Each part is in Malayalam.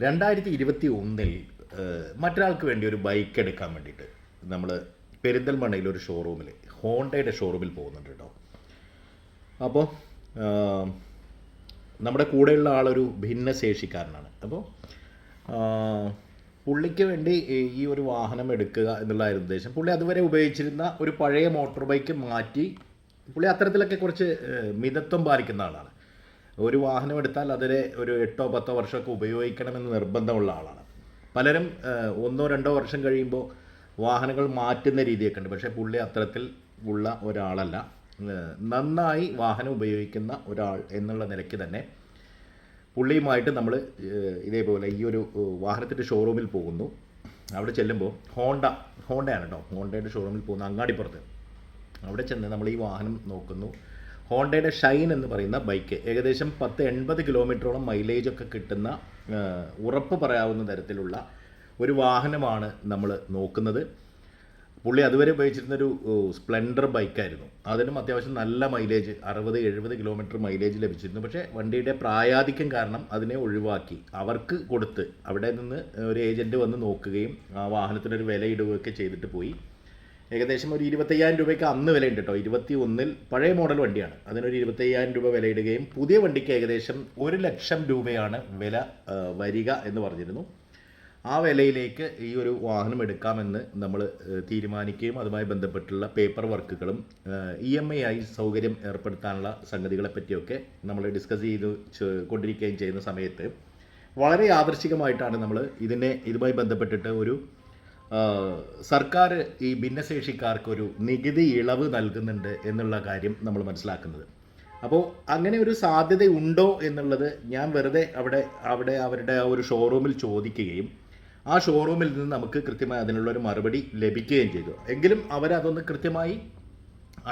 രണ്ടായിരത്തി ഇരുപത്തി ഒന്നിൽ മറ്റൊരാൾക്ക് വേണ്ടി ഒരു ബൈക്ക് എടുക്കാൻ വേണ്ടിയിട്ട് നമ്മൾ പെരിന്തൽമണ്ണയിൽ ഒരു ഷോറൂമിൽ ഹോണ്ടയുടെ ഷോറൂമിൽ പോകുന്നുണ്ട് കേട്ടോ. അപ്പോൾ നമ്മുടെ കൂടെയുള്ള ആളൊരു ഭിന്നശേഷിക്കാരനാണ്. അപ്പോൾ പുള്ളിക്ക് വേണ്ടി ഈ- ഒരു വാഹനം എടുക്കുക എന്നുള്ള ഉദ്ദേശം. പുള്ളി അതുവരെ ഉപയോഗിച്ചിരുന്ന ഒരു പഴയ മോട്ടോർ ബൈക്ക് മാറ്റി പുള്ളി അത്തരത്തിലൊക്കെ കുറച്ച് മിതത്വം പാലിക്കുന്ന ആളാണ്. ഒരു വാഹനം എടുത്താൽ അതിലെ ഒരു എട്ടോ പത്തോ വർഷമൊക്കെ ഉപയോഗിക്കണമെന്ന് നിർബന്ധമുള്ള ആളാണ്. പലരും ഒന്നോ രണ്ടോ വർഷം കഴിയുമ്പോൾ വാഹനങ്ങൾ മാറ്റുന്ന രീതിയൊക്കെ ഉണ്ട്. പക്ഷേ പുള്ളി അത്തരത്തിൽ ഉള്ള ഒരാളല്ല. നന്നായി വാഹനം ഉപയോഗിക്കുന്ന ഒരാൾ എന്നുള്ള നിലയ്ക്ക് തന്നെ പുള്ളിയുമായിട്ട് നമ്മൾ ഇതേപോലെ ഈ ഒരു വാഹനത്തിന്റെ ഷോറൂമിൽ പോകുന്നു. അവിടെ ചെല്ലുമ്പോൾ ഹോണ്ട ഹോണ്ടയാണ് കേട്ടോ. ഹോണ്ടയുടെ ഷോറൂമിൽ പോകുന്ന അങ്ങാടിപ്പുറത്ത്. അവിടെ ചെന്ന് നമ്മൾ ഈ വാഹനം നോക്കുന്നു. ഹോണ്ടയുടെ ഷൈൻ എന്ന് പറയുന്ന ബൈക്ക് ഏകദേശം പത്ത് എൺപത് കിലോമീറ്ററോളം മൈലേജ് ഒക്കെ കിട്ടുന്ന ഉറപ്പ് പറയാവുന്ന തരത്തിലുള്ള ഒരു വാഹനമാണ് നമ്മൾ നോക്കുന്നത്. പുള്ളി അതുവരെ ഉപയോഗിച്ചിരുന്നൊരു സ്പ്ലെൻഡർ ബൈക്കായിരുന്നു. അതിനും അത്യാവശ്യം നല്ല മൈലേജ് അറുപത് എഴുപത് കിലോമീറ്റർ മൈലേജ് ലഭിച്ചിരുന്നു. പക്ഷേ വണ്ടിയുടെ പ്രായാധിക്യം കാരണം അതിനെ ഒഴിവാക്കി. അവർക്ക് കൊടുത്ത് അവിടെ നിന്ന് ഒരു ഏജന്റ് വന്ന് നോക്കുകയും ആ വാഹനത്തിനൊരു വിലയിടുകയൊക്കെ ചെയ്തിട്ട് പോയി. ഏകദേശം ഒരു ഇരുപത്തയ്യായിരം രൂപയ്ക്ക് അന്ന് വിലയുണ്ട് കേട്ടോ. ഇരുപത്തി ഒന്നിൽ പഴയ മോഡൽ വണ്ടിയാണ്. അതിനൊരു ഇരുപത്തയ്യായിരം രൂപ വിലയിടുകയും പുതിയ വണ്ടിക്ക് ഏകദേശം ഒരു ലക്ഷം രൂപയാണ് വില വരിക എന്ന് പറഞ്ഞിരുന്നു. ആ വിലയിലേക്ക് ഈ ഒരു വാഹനം എടുക്കാമെന്ന് നമ്മൾ തീരുമാനിക്കുകയും അതുമായി ബന്ധപ്പെട്ടുള്ള പേപ്പർ വർക്കുകളും ഇ എം ഐ ആയി സൗകര്യം ഏർപ്പെടുത്താനുള്ള സംഗതികളെ പറ്റിയൊക്കെ നമ്മൾ ഡിസ്കസ് ചെയ്ത് കൊണ്ടിരിക്കുകയും ചെയ്യുന്ന സമയത്ത് വളരെ ആദർശികമായിട്ടാണ് നമ്മൾ ഇതിനെ ഇതുമായി ബന്ധപ്പെട്ടിട്ട് ഒരു സർക്കാർ ഈ ഭിന്നശേഷിക്കാർക്കൊരു നികുതി ഇളവ് നൽകുന്നുണ്ട് എന്നുള്ള കാര്യം നമ്മൾ മനസ്സിലാക്കുന്നത്. അപ്പോൾ അങ്ങനെ ഒരു സാധ്യത ഉണ്ടോ എന്നുള്ളത് ഞാൻ വെറുതെ അവിടെ അവിടെ അവരുടെ ആ ഒരു ഷോറൂമിൽ ചോദിക്കുകയും ആ ഷോറൂമിൽ നിന്ന് നമുക്ക് കൃത്യമായി അതിനുള്ളൊരു മറുപടി ലഭിക്കുകയും ചെയ്തു. എങ്കിലും അവരതൊന്ന് കൃത്യമായി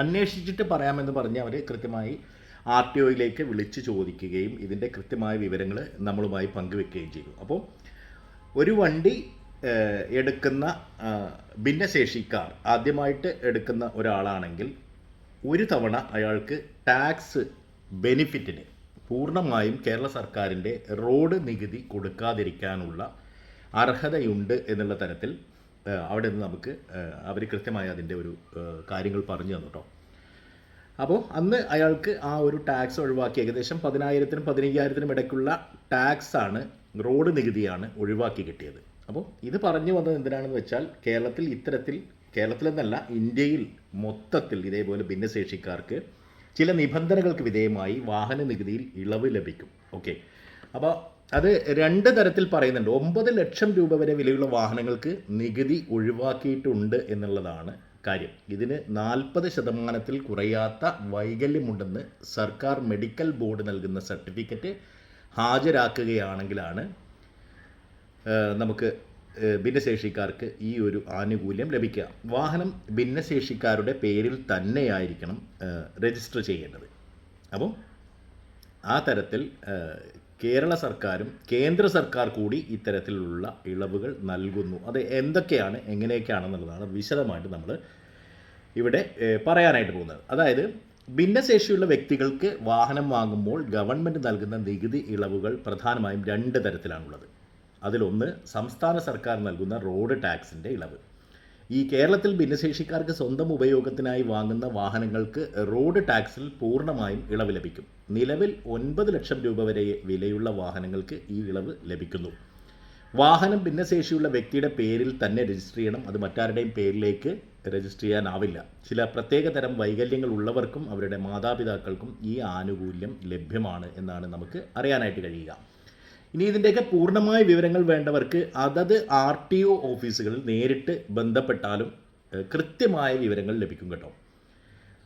അന്വേഷിച്ചിട്ട് പറയാമെന്ന് പറഞ്ഞ് അവർ കൃത്യമായി ആർ ടി ഒയിലേക്ക് വിളിച്ച് ചോദിക്കുകയും ഇതിന്റെ കൃത്യമായ വിവരങ്ങൾ നമ്മളുമായി പങ്കുവെക്കുകയും ചെയ്തു. അപ്പോൾ ഒരു വണ്ടി എടുക്കുന്ന ഭിന്നശേഷിക്കാർ ആദ്യമായിട്ട് എടുക്കുന്ന ഒരാളാണെങ്കിൽ ഒരു തവണ അയാൾക്ക് ടാക്സ് ബെനിഫിറ്റിന് പൂർണമായും കേരള സർക്കാരിന്റെ റോഡ് നികുതി കൊടുക്കാതിരിക്കാനുള്ള അർഹതയുണ്ട് എന്നുള്ള തരത്തിൽ അവിടെ നിന്ന് നമുക്ക് അവർ കൃത്യമായി അതിന്റെ ഒരു കാര്യങ്ങൾ പറഞ്ഞു തന്നു കേട്ടോ അപ്പോൾ അന്ന് അയാൾക്ക് ആ ഒരു ടാക്സ് ഒഴിവാക്കി ഏകദേശം പതിനായിരത്തിനും പതിനയ്യായിരത്തിനും ഇടയ്ക്കുള്ള ടാക്സാണ് റോഡ് നികുതിയാണ് ഒഴിവാക്കി കിട്ടിയത്. അപ്പോൾ ഇത് പറഞ്ഞു വന്നത് എന്തിനാണെന്ന് വെച്ചാൽ കേരളത്തിൽ ഇത്തരത്തിൽ കേരളത്തിലെന്നല്ല ഇന്ത്യയിൽ മൊത്തത്തിൽ ഇതേപോലെ ഭിന്നശേഷിക്കാർക്ക് ചില നിബന്ധനകൾക്ക് വിധേയമായി വാഹന നികുതിയിൽ ഇളവ് ലഭിക്കും. ഓക്കെ. അപ്പോൾ അത് രണ്ട് തരത്തിൽ പറയുന്നുണ്ട്. ഒമ്പത് ലക്ഷം രൂപ വരെ വിലയുള്ള വാഹനങ്ങൾക്ക് നികുതി ഒഴിവാക്കിയിട്ടുണ്ട് എന്നുള്ളതാണ് കാര്യം. ഇതിന് നാൽപ്പത് ശതമാനത്തിൽ കുറയാത്ത വൈകല്യമുണ്ടെന്ന് സർക്കാർ മെഡിക്കൽ ബോർഡ് നൽകുന്ന സർട്ടിഫിക്കറ്റ് ഹാജരാക്കുകയാണെങ്കിലാണ് നമുക്ക് ഭിന്നശേഷിക്കാർക്ക് ഈ ഒരു ആനുകൂല്യം ലഭിക്കുക. വാഹനം ഭിന്നശേഷിക്കാരുടെ പേരിൽ തന്നെയായിരിക്കണം രജിസ്റ്റർ ചെയ്യേണ്ടത്. അപ്പോൾ ആ തരത്തിൽ കേരള സർക്കാരും കേന്ദ്ര സർക്കാർ കൂടി ഇത്തരത്തിലുള്ള ഇളവുകൾ നൽകുന്നു. അത് എന്തൊക്കെയാണ് എങ്ങനെയൊക്കെയാണെന്നുള്ളതാണ് വിശദമായിട്ട് നമ്മൾ ഇവിടെ പറയാനായിട്ട് പോകുന്നത്. അതായത് ഭിന്നശേഷിയുള്ള വ്യക്തികൾക്ക് വാഹനം വാങ്ങുമ്പോൾ ഗവൺമെന്റ് നൽകുന്ന നികുതി ഇളവുകൾ പ്രധാനമായും രണ്ട് തരത്തിലാണുള്ളത്. അതിലൊന്ന് സംസ്ഥാന സർക്കാർ നൽകുന്ന റോഡ് ടാക്സിന്റെ ഇളവ്. ഈ കേരളത്തിൽ ഭിന്നശേഷിക്കാർക്ക് സ്വന്തം ഉപയോഗത്തിനായി വാങ്ങുന്ന വാഹനങ്ങൾക്ക് റോഡ് ടാക്സിൽ പൂർണമായും ഇളവ് ലഭിക്കും. നിലവിൽ ഒൻപത് ലക്ഷം രൂപ വരെ വിലയുള്ള വാഹനങ്ങൾക്ക് ഈ ഇളവ് ലഭിക്കുന്നു. വാഹനം ഭിന്നശേഷിയുള്ള വ്യക്തിയുടെ പേരിൽ തന്നെ രജിസ്റ്റർ ചെയ്യണം. അത് മറ്റാരുടെയും പേരിലേക്ക് രജിസ്റ്റർ ചെയ്യാനാവില്ല. ചില പ്രത്യേക തരം വൈകല്യങ്ങൾ ഉള്ളവർക്കും അവരുടെ മാതാപിതാക്കൾക്കും ഈ ആനുകൂല്യം ലഭ്യമാണ് എന്നാണ് നമുക്ക് അറിയാനായിട്ട് കഴിയുക. ഇനി ഇതിന്റെയൊക്കെ പൂർണമായ വിവരങ്ങൾ വേണ്ടവർക്ക് അതത് ആർ ടി ഒ ഓഫീസുകളിൽ നേരിട്ട് ബന്ധപ്പെട്ടാലും കൃത്യമായ വിവരങ്ങൾ ലഭിക്കും കേട്ടോ.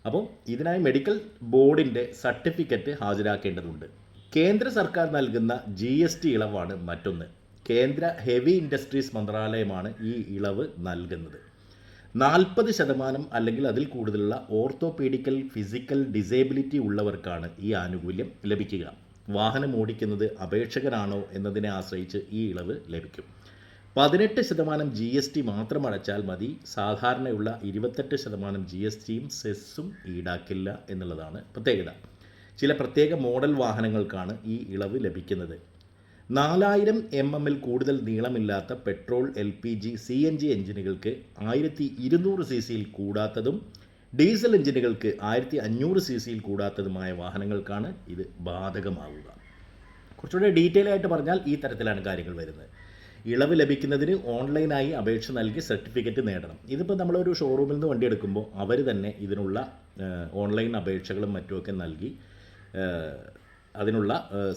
അപ്പോൾ ഇതിനായി മെഡിക്കൽ ബോർഡിന്റെ സർട്ടിഫിക്കറ്റ് ഹാജരാക്കേണ്ടതുണ്ട്. കേന്ദ്ര സർക്കാർ നൽകുന്ന ജി എസ് ടി ഇളവാണ് മറ്റൊന്ന്. കേന്ദ്ര ഹെവി ഇൻഡസ്ട്രീസ് മന്ത്രാലയമാണ് ഈ ഇളവ് നൽകുന്നത്. നാൽപ്പത് ശതമാനം അല്ലെങ്കിൽ അതിൽ കൂടുതലുള്ള ഓർത്തോപീഡിക്കൽ ഫിസിക്കൽ ഡിസേബിലിറ്റി ഉള്ളവർക്കാണ് ഈ ആനുകൂല്യം ലഭിക്കുക. വാഹനം ഓടിക്കുന്നത് അപേക്ഷകരാണോ എന്നതിനെ ആശ്രയിച്ച് ഈ ഇളവ് ലഭിക്കും. പതിനെട്ട് ശതമാനം ജി എസ് ടി മാത്രം അടച്ചാൽ മതി. സാധാരണയുള്ള ഇരുപത്തെട്ട് ശതമാനം ജി എസ് ടിയും സെസ്സും ഈടാക്കില്ല എന്നുള്ളതാണ് പ്രത്യേകത. ചില പ്രത്യേക മോഡൽ വാഹനങ്ങൾക്കാണ് ഈ ഇളവ് ലഭിക്കുന്നത്. നാലായിരം എം എമ്മിൽ കൂടുതൽ നീളമില്ലാത്ത petrol L P G C N G എഞ്ചിനുകൾക്ക് ആയിരത്തി ഇരുന്നൂറ് സി സിയിൽ കൂടാത്തതും ഡീസൽ എഞ്ചിനുകൾക്ക് ആയിരത്തി അഞ്ഞൂറ് സി സിയിൽ കൂടാത്തതുമായ വാഹനങ്ങൾക്കാണ് ഇത് ബാധകമാവുക. കുറച്ചുകൂടെ ഡീറ്റെയിൽ ആയിട്ട് പറഞ്ഞാൽ ഈ തരത്തിലാണ് കാര്യങ്ങൾ വരുന്നത്. ഇളവ് ലഭിക്കുന്നതിന് ഓൺലൈനായി അപേക്ഷ നൽകി സർട്ടിഫിക്കറ്റ് നേടണം. ഇതിപ്പോൾ നമ്മളൊരു ഷോറൂമിൽ നിന്ന് വണ്ടി എടുക്കുമ്പോൾ അവർ തന്നെ ഇതിനുള്ള ഓൺലൈൻ അപേക്ഷകളും മറ്റുമൊക്കെ നൽകി അതിനുള്ള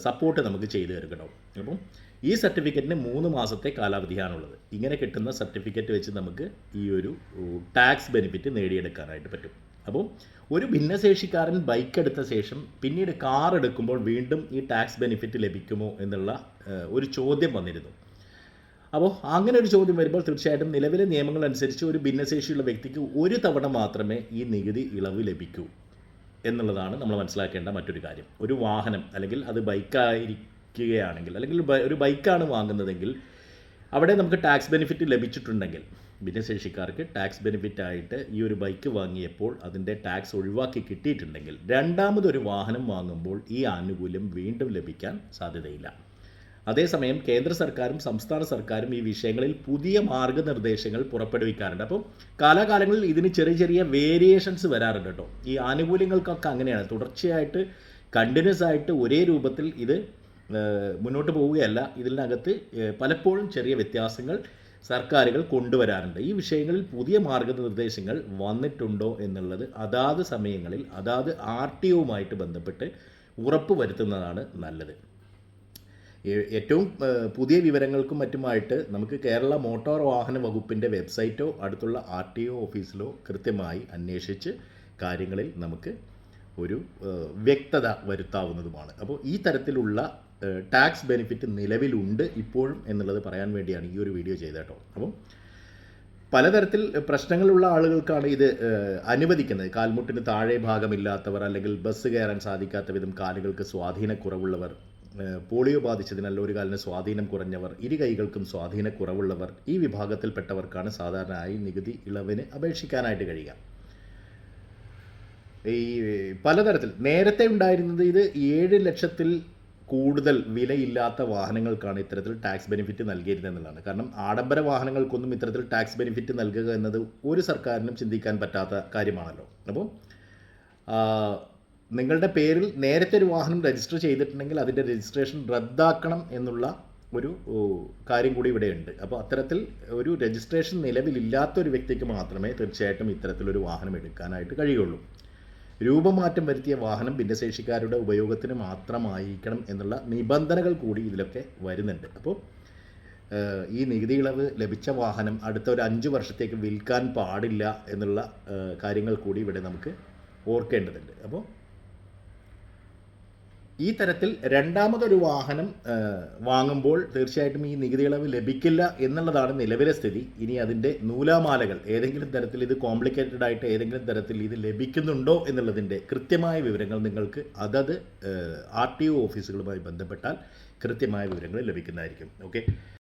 സപ്പോർട്ട് നമുക്ക് ചെയ്തു തരും കേട്ടോ അപ്പം ഈ സർട്ടിഫിക്കറ്റിന് മൂന്ന് മാസത്തെ കാലാവധിയാണുള്ളത്. ഇങ്ങനെ കിട്ടുന്ന സർട്ടിഫിക്കറ്റ് വെച്ച് നമുക്ക് ഈ ഒരു ടാക്സ് ബെനിഫിറ്റ് നേടിയെടുക്കാനായിട്ട് പറ്റും. അപ്പോൾ ഒരു ഭിന്നശേഷിക്കാരൻ ബൈക്ക് എടുത്ത ശേഷം പിന്നീട് കാർ എടുക്കുമ്പോൾ വീണ്ടും ഈ ടാക്സ് ബെനിഫിറ്റ് ലഭിക്കുമോ എന്നുള്ള ഒരു ചോദ്യം വന്നിരുന്നു. അപ്പോൾ അങ്ങനെ ഒരു ചോദ്യം വരുമ്പോൾ തീർച്ചയായിട്ടും നിലവിലെ നിയമങ്ങൾ അനുസരിച്ച് ഒരു ഭിന്നശേഷിയുള്ള വ്യക്തിക്ക് ഒരു തവണ മാത്രമേ ഈ നികുതി ഇളവ് ലഭിക്കൂ എന്നുള്ളതാണ് നമ്മൾ മനസ്സിലാക്കേണ്ട മറ്റൊരു കാര്യം. ഒരു വാഹനം അല്ലെങ്കിൽ അത് ബൈക്കായിരിക്കുകയാണെങ്കിൽ അല്ലെങ്കിൽ ഒരു ബൈക്കാണ് വാങ്ങുന്നതെങ്കിൽ അവിടെ നമുക്ക് ടാക്സ് ബെനിഫിറ്റ് ലഭിച്ചിട്ടുണ്ടെങ്കിൽ ഭിന്നശേഷിക്കാർക്ക് ടാക്സ് ബെനിഫിറ്റ് ആയിട്ട് ഈ ഒരു ബൈക്ക് വാങ്ങിയപ്പോൾ അതിന്റെ ടാക്സ് ഒഴിവാക്കി കിട്ടിയിട്ടുണ്ടെങ്കിൽ രണ്ടാമതൊരു വാഹനം വാങ്ങുമ്പോൾ ഈ ആനുകൂല്യം വീണ്ടും ലഭിക്കാൻ സാധ്യതയില്ല. അതേസമയം കേന്ദ്ര സർക്കാരും സംസ്ഥാന സർക്കാരും ഈ വിഷയങ്ങളിൽ പുതിയ മാർഗനിർദ്ദേശങ്ങൾ പുറപ്പെടുവിക്കാറുണ്ട്. അപ്പം കാലാകാലങ്ങളിൽ ഇതിന് ചെറിയ ചെറിയ വേരിയേഷൻസ് വരാറുണ്ട് കേട്ടോ. ഈ ആനുകൂല്യങ്ങൾക്കൊക്കെ അങ്ങനെയാണ്. തുടർച്ചയായിട്ട് കണ്ടിന്യൂസ് ആയിട്ട് ഒരേ രൂപത്തിൽ ഇത് മുന്നോട്ട് പോവുകയല്ല. ഇതിനകത്ത് പലപ്പോഴും ചെറിയ വ്യത്യാസങ്ങൾ സർക്കാരുകൾ കൊണ്ടുവരാറുണ്ട്. ഈ വിഷയങ്ങളിൽ പുതിയ മാർഗനിർദ്ദേശങ്ങൾ വന്നിട്ടുണ്ടോ എന്നുള്ളത് അതാത് സമയങ്ങളിൽ അതാത് ആർ ടി ഒവുമായിട്ട് ബന്ധപ്പെട്ട് ഉറപ്പ് വരുത്തുന്നതാണ് നല്ലത്. ഏറ്റവും പുതിയ വിവരങ്ങൾക്കും മറ്റുമായിട്ട് നമുക്ക് കേരള മോട്ടോർ വാഹന വകുപ്പിന്റെ വെബ്സൈറ്റോ അടുത്തുള്ള ആർ ടി ഒ ഓഫീസിലോ കൃത്യമായി അന്വേഷിച്ച് കാര്യങ്ങളിൽ നമുക്ക് ഒരു വ്യക്തത വരുത്താവുന്നതുമാണ്. അപ്പോൾ ഈ തരത്തിലുള്ള ടാക്സ് ബെനിഫിറ്റ് നിലവിലുണ്ട് ഇപ്പോഴും എന്നുള്ളത് പറയാൻ വേണ്ടിയാണ് ഈ ഒരു വീഡിയോ ചെയ്തത് കേട്ടോ. അപ്പം പലതരത്തിൽ പ്രശ്നങ്ങളുള്ള ആളുകൾക്കാണ് ഇത് അനുവദിക്കുന്നത്. കാൽമുട്ടിന് താഴെ ഭാഗമില്ലാത്തവർ അല്ലെങ്കിൽ ബസ് കയറാൻ സാധിക്കാത്ത വിധം കാലുകൾക്ക് സ്വാധീനക്കുറവുള്ളവർ പോളിയോ ബാധിച്ചതിനാൽ ഒരു കാലിന് സ്വാധീനം കുറഞ്ഞവർ ഇരു കൈകൾക്കും സ്വാധീനക്കുറവുള്ളവർ ഈ വിഭാഗത്തിൽപ്പെട്ടവർക്കാണ് സാധാരണയായി നികുതി ഇളവിന് അപേക്ഷിക്കാനായിട്ട് കഴിയുക. ഈ പലതരത്തിൽ. നേരത്തെ ഉണ്ടായിരുന്നത് ഇത് ഏഴ് ലക്ഷത്തിൽ കൂടുതൽ വിലയില്ലാത്ത വാഹനങ്ങൾക്കാണ് ഇത്തരത്തിൽ ടാക്സ് ബെനിഫിറ്റ് നൽകിയിരുന്നത് എന്നുള്ളതാണ്. കാരണം ആഡംബര വാഹനങ്ങൾക്കൊന്നും ഇത്തരത്തിൽ ടാക്സ് ബെനിഫിറ്റ് നൽകുക എന്നത് ഒരു സർക്കാരിനും ചിന്തിക്കാൻ പറ്റാത്ത കാര്യമാണല്ലോ. അപ്പോൾ നിങ്ങളുടെ പേരിൽ നേരത്തെ ഒരു വാഹനം രജിസ്റ്റർ ചെയ്തിട്ടുണ്ടെങ്കിൽ അതിന്റെ രജിസ്ട്രേഷൻ റദ്ദാക്കണം എന്നുള്ള ഒരു കാര്യം കൂടി ഇവിടെയുണ്ട്. അപ്പോൾ അത്തരത്തിൽ ഒരു രജിസ്ട്രേഷൻ നിലവിലില്ലാത്ത ഒരു വ്യക്തിക്ക് മാത്രമേ തീർച്ചയായിട്ടും ഇത്തരത്തിലൊരു വാഹനം എടുക്കാനായിട്ട് കഴിയുള്ളൂ. രൂപമാറ്റം വരുത്തിയ വാഹനം ഭിന്നശേഷിക്കാരുടെ ഉപയോഗത്തിന് മാത്രമായിരിക്കണം എന്നുള്ള നിബന്ധനകൾ കൂടി ഇതിലൊക്കെ വരുന്നുണ്ട്. അപ്പോൾ ഈ നികുതി ഇളവ് ലഭിച്ച വാഹനം അടുത്ത ഒരു അഞ്ച് വർഷത്തേക്ക് വിൽക്കാൻ പാടില്ല എന്നുള്ള കാര്യങ്ങൾ കൂടി ഇവിടെ നമുക്ക് ഓർക്കേണ്ടതുണ്ട്. അപ്പോൾ ഈ തരത്തിൽ രണ്ടാമതൊരു വാഹനം വാങ്ങുമ്പോൾ തീർച്ചയായിട്ടും ഈ നികുതി ഇളവ് ലഭിക്കില്ല എന്നുള്ളതാണ് നിലവിലെ സ്ഥിതി. ഇനി അതിന്റെ നൂലാമാലകൾ ഏതെങ്കിലും തരത്തിൽ ഇത് കോംപ്ലിക്കേറ്റഡ് ആയിട്ട് ഏതെങ്കിലും തരത്തിൽ ഇത് ലഭിക്കുന്നുണ്ടോ എന്നുള്ളതിന്റെ കൃത്യമായ വിവരങ്ങൾ നിങ്ങൾക്ക് അതത് ആർ ടി ഒ ഓഫീസുകളുമായി ബന്ധപ്പെട്ടാൽ കൃത്യമായ വിവരങ്ങൾ ലഭിക്കുന്നതായിരിക്കും. ഓക്കെ?